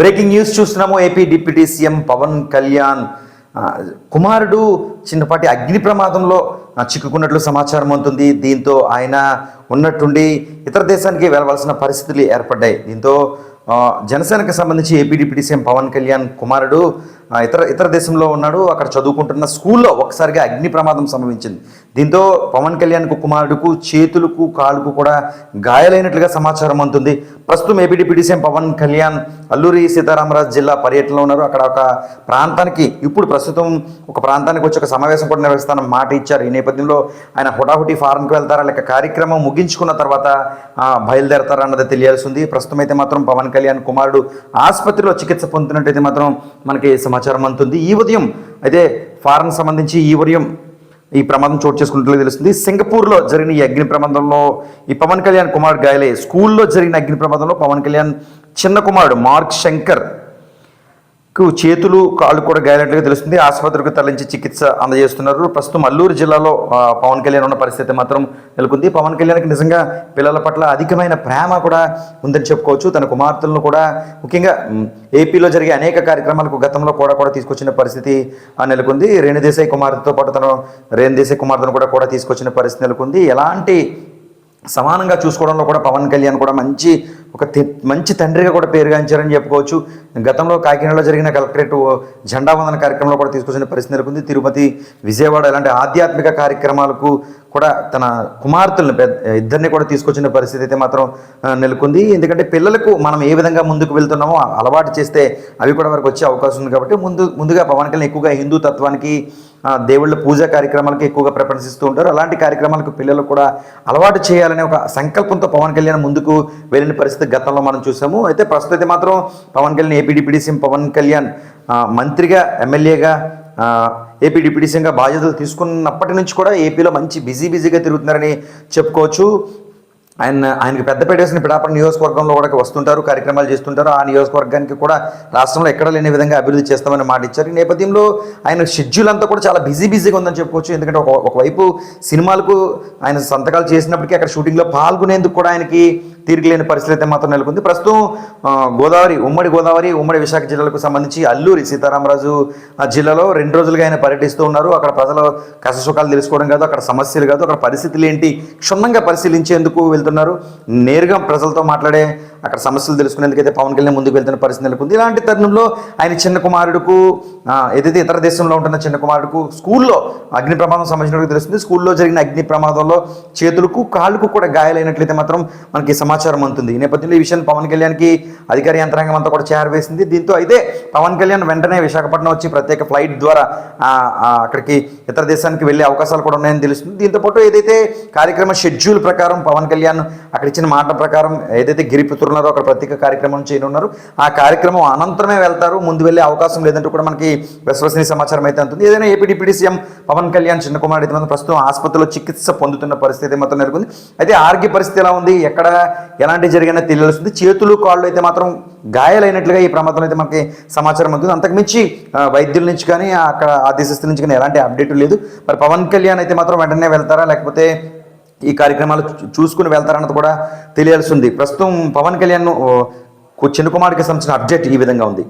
Breaking news చూస్తున్నాము. AP deputy CM Pawan Kalyan కుమారుడు చిన్నపాటి అగ్ని ప్రమాదంలో చిక్కుకున్నట్లు సమాచారం అందుతుంది దీంతో ఆయన ఉన్నట్టుండి ఇతర దేశానికి వెళ్ళవలసిన పరిస్థితులు ఏర్పడ్డాయి. దీంతో జనసేనకు సంబంధించి AP deputy CM Pawan Kalyan కుమారుడు ఇతర ఇతర దేశంలో ఉన్నాడు అక్కడ చదువుకుంటున్న స్కూల్లో ఒకసారిగా అగ్ని ప్రమాదం సంభవించింది. దీంతో పవన్ కళ్యాణ్కు కుమారుడుకు చేతులకు కాలుకు కూడా గాయాలైనట్లుగా సమాచారం అందుతుంది ప్రస్తుతం AP deputy CM Pawan Kalyan Alluri Sitaramaraju జిల్లా పర్యటనలో ఉన్నారు. అక్కడ ఒక ప్రాంతానికి ఇప్పుడు ప్రస్తుతం ఒక ప్రాంతానికి వచ్చి ఒక సమావేశం కూడా నిర్వహిస్తానని మాట ఇచ్చారు. ఈ నేపథ్యంలో ఆయన హుటాహుటి ఫారెన్కి వెళ్తారా లేక కార్యక్రమం ముగించుకున్న తర్వాత బయలుదేరతారా అన్నది తెలియాల్సి ఉంది. ప్రస్తుతం అయితే మాత్రం పవన్ కళ్యాణ్ కుమారుడు ఆసుపత్రిలో చికిత్స పొందుతున్నట్టయితే మాత్రం మనకి సమాచారం అందుతుంది. ఈ ఉదయం అయితే ఫారెన్ సంబంధించి ఈ ఉదయం ఈ ప్రమాదం చోటు చేసుకున్నట్లు తెలుస్తుంది. సింగపూర్లో జరిగిన ఈ అగ్ని ప్రమాదంలో ఈ పవన్ కళ్యాణ్ కుమార్ గాయలే. స్కూల్లో జరిగిన అగ్ని ప్రమాదంలో పవన్ కళ్యాణ్ చిన్న కుమారుడు మార్క్ శంకర్ కు చేతులు కాళ్ళు కూడా గాయనట్లుగా తెలుస్తుంది. ఆసుపత్రికి తరలించి చికిత్స అందజేస్తున్నారు. ప్రస్తుతం అల్లూరు జిల్లాలో పవన్ కళ్యాణ్ ఉన్న పరిస్థితి మాత్రం నెలకొంది. పవన్ కళ్యాణ్కి నిజంగా పిల్లల పట్ల అధికమైన ప్రేమ కూడా ఉందని చెప్పుకోవచ్చు. తన కుమార్తెలను కూడా ముఖ్యంగా ఏపీలో జరిగే అనేక కార్యక్రమాలకు గతంలో కూడా కూడా తీసుకొచ్చిన పరిస్థితి నెలకొంది. రేణుదేశాయ్ కుమార్తెతో పాటు తను రేణుదేశాయ్ కుమార్తెను కూడా కూడా తీసుకొచ్చిన పరిస్థితి నెలకొంది. ఎలాంటి సమానంగా చూసుకోవడంలో కూడా పవన్ కళ్యాణ్ కూడా మంచి ఒక మంచి తండ్రిగా కూడా పేరుగాంచారని చెప్పుకోవచ్చు. గతంలో కాకినాడలో జరిగిన కలెక్టరేట్ జెండా వందన కార్యక్రమంలో కూడా తీసుకొచ్చిన పరిస్థితి నెలకొంది. తిరుపతి విజయవాడ ఇలాంటి ఆధ్యాత్మిక కార్యక్రమాలకు కూడా తన కుమార్తెలను పెద్ద ఇద్దరిని కూడా తీసుకొచ్చిన పరిస్థితి అయితే మాత్రం నెలకొంది. ఎందుకంటే పిల్లలకు మనం ఏ విధంగా ముందుకు వెళ్తున్నామో అలవాటు చేస్తే అవి కూడా వరకు వచ్చే అవకాశం ఉంది కాబట్టి ముందు ముందుగా పవన్ కళ్యాణ్ ఎక్కువగా హిందూ తత్వానికి దేవుళ్ళ పూజా కార్యక్రమాలకు ఎక్కువగా ప్రపంచిస్తూ ఉంటారు. అలాంటి కార్యక్రమాలకు పిల్లలు కూడా అలవాటు చేయాలనే ఒక సంకల్పంతో పవన్ కళ్యాణ్ ముందుకు వెళ్ళిన పరిస్థితి గతంలో మనం చూసాము. అయితే ప్రస్తుతం అయితే మాత్రం పవన్ కళ్యాణ్ ఏపీ సీఎం పవన్ కళ్యాణ్ మంత్రిగా ఎమ్మెల్యేగా ఏపీ డిప్యూటీ సీఎంగా బాధ్యతలు తీసుకున్నప్పటి నుంచి కూడా ఏపీలో మంచి బిజీ బిజీగా తిరుగుతున్నారని చెప్పుకోవచ్చు. ఆయన ఆయనకు పెద్దపేట వేసిన పిడాపల్లి నియోజకవర్గంలో కూడా వస్తుంటారు కార్యక్రమాలు చేస్తుంటారు. ఆ నియోజకవర్గానికి కూడా రాష్ట్రంలో ఎక్కడ లేని విధంగా అభివృద్ధి చేస్తామని మాట ఇచ్చారు. ఈ నేపథ్యంలో ఆయన షెడ్యూల్ అంతా కూడా చాలా బిజీ బిజీగా ఉందని చెప్పుకోవచ్చు. ఎందుకంటే ఒక ఒకవైపు సినిమాలకు ఆయన సంతకాలు చేసినప్పటికీ అక్కడ షూటింగ్లో పాల్గొనేందుకు కూడా ఆయనకి తీరిక పరిస్థితి అయితే మాత్రం నెలకొంది. ప్రస్తుతం గోదావరి ఉమ్మడి గోదావరి ఉమ్మడి విశాఖ జిల్లాలకు సంబంధించి అల్లూరి సీతారామరాజు ఆ జిల్లాలో రెండు రోజులుగా ఆయన పర్యటిస్తూ ఉన్నారు. అక్కడ ప్రజల కష్టసుఖాలు తెలుసుకోవడం కాదు అక్కడ సమస్యలు కాదు అక్కడ పరిస్థితులు ఏంటి క్షుణ్ణంగా పరిశీలించేందుకు వెళ్తున్నారు. నేరుగా ప్రజలతో మాట్లాడే అక్కడ సమస్యలు తెలుసుకునేందుకు అయితే పవన్ కళ్యాణ్ ముందుకు వెళ్తున్న పరిస్థితి నెలకొంది. ఇలాంటి తరుణంలో ఆయన చిన్న కుమారుడుకు ఏదైతే ఇతర దేశంలో ఉంటున్న చిన్న కుమారుడుకు స్కూల్లో అగ్ని ప్రమాదం సంబంధించిన తెలుస్తుంది. స్కూల్లో జరిగిన అగ్ని ప్రమాదంలో చేతులకు కాళ్ళకు కూడా గాయాలైనట్లయితే మాత్రం మనకి సమాచారం అందుతుంది. ఈ నేపథ్యంలో ఈ విషయాన్ని పవన్ కళ్యాణ్కి అధికార యంత్రాంగం అంతా కూడా చేరవేసింది. దీంతో అయితే పవన్ కళ్యాణ్ వెంటనే విశాఖపట్నం వచ్చి ప్రత్యేక ఫ్లైట్ ద్వారా అక్కడికి ఇతర దేశానికి వెళ్ళే అవకాశాలు కూడా ఉన్నాయని తెలుస్తుంది. దీంతో పాటు ఏదైతే కార్యక్రమ షెడ్యూల్ ప్రకారం పవన్ కళ్యాణ్ అక్కడ ఇచ్చిన మాట ప్రకారం ఏదైతే గిరిపుత్రున్నారో అక్కడ ప్రత్యేక కార్యక్రమం చేయనున్నారు ఆ కార్యక్రమం అనంతరమే వెళ్తారు. ముందు వెళ్ళే అవకాశం లేదంటూ కూడా మనకి విశ్వసనీయ సమాచారం అయితే ఉంటుంది. ఏదైనా AP deputy CM Pawan Kalyan చిన్న కుమార్ అయితే మాత్రం ప్రస్తుతం ఆసుపత్రిలో చికిత్స పొందుతున్న పరిస్థితి మాత్రం నెలకొంది. అయితే ఆరోగ్య పరిస్థితి ఎలా ఉంది? ఎక్కడ ఎలాంటి జరిగినా తెలియాల్సింది చేతులు కాళ్ళు అయితే మాత్రం గాయాలైనట్లుగా ఈ ప్రమాదంలో అయితే మనకి సమాచారం ఉంటుంది అంతకుమించి వైద్యుల నుంచి కానీ అక్కడ ఆ దిశస్థుల నుంచి కానీ ఎలాంటి అప్డేట్ లేదు. మరి పవన్ కళ్యాణ్ అయితే మాత్రం వెంటనే వెళ్తారా? లేకపోతే ఈ కార్యక్రమాలు చూసుకుని వెళ్తారన్నది కూడా తెలియాల్సి ఉంది. ప్రస్తుతం పవన్ కళ్యాణ్ చిన్న కుమార్కి సంబంధించిన అప్డేట్ ఈ విధంగా ఉంది.